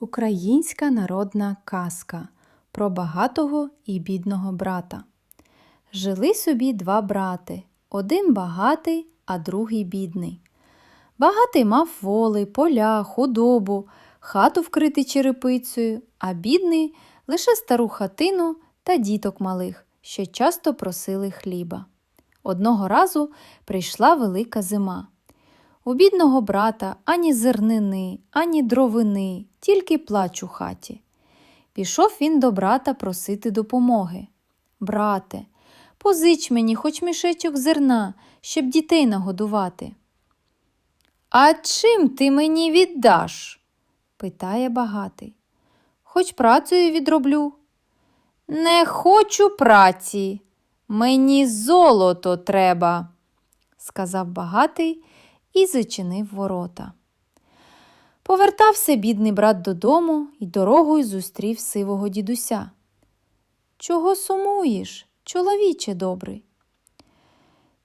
Українська народна казка про багатого і бідного брата. Жили собі два брати, один багатий, а другий бідний. Багатий мав воли, поля, худобу, хату вкрити черепицею, а бідний лише стару хатину та діток малих, що часто просили хліба. Одного разу прийшла велика зима. У бідного брата ані зернини, ані дровини, тільки плач у хаті. Пішов він до брата просити допомоги. Брате, позич мені хоч мішечок зерна, щоб дітей нагодувати. А чим ти мені віддаш? питає багатий. Хоч працею відроблю. Не хочу праці, мені золото треба, сказав багатий і зачинив ворота. Повертався бідний брат додому і дорогою зустрів сивого дідуся. Чого сумуєш, чоловіче добрий?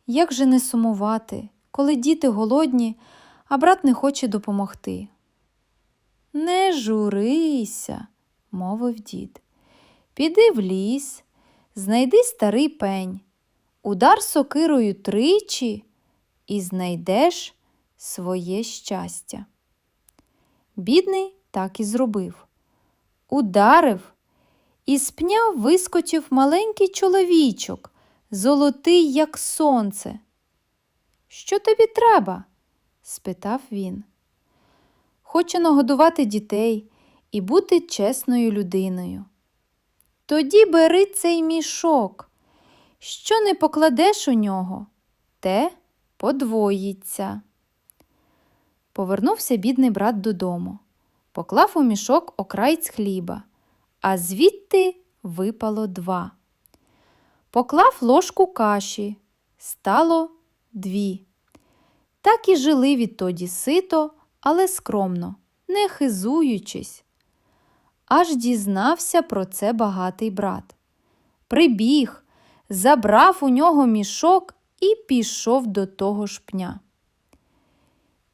Як же не сумувати, коли діти голодні, а брат не хоче допомогти? Не журися, мовив дід. Піди в ліс, знайди старий пень, удар сокирою тричі і знайдеш своє щастя. Бідний так і зробив. Ударив, і з пня вискочив маленький чоловічок, золотий, як сонце. Що тобі треба? спитав він. Хочу нагодувати дітей і бути чесною людиною. Тоді бери цей мішок. Що не покладеш у нього, те подвоїться. Повернувся бідний брат додому, поклав у мішок окраєць хліба, а звідти випало два. Поклав ложку каші, стало дві. Так і жили відтоді сито, але скромно, не хизуючись. Аж дізнався про це багатий брат. Прибіг, забрав у нього мішок і пішов до того ж пня.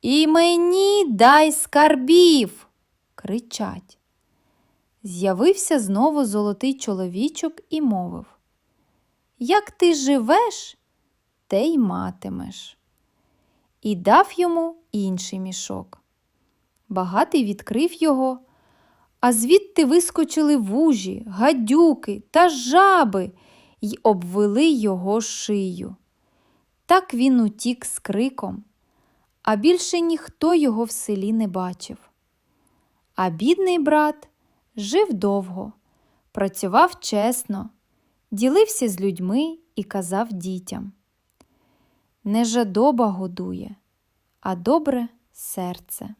І мені дай скарбів. кричать. З'явився знову золотий чоловічок і мовив Як ти живеш, те й матимеш. І дав йому інший мішок. Багатий відкрив його, а звідти вискочили вужі, гадюки та жаби й обвели його шию. Так він утік з криком, а більше ніхто його в селі не бачив. А бідний брат жив довго, працював чесно, ділився з людьми і казав дітям. Не жадоба годує, а добре серце.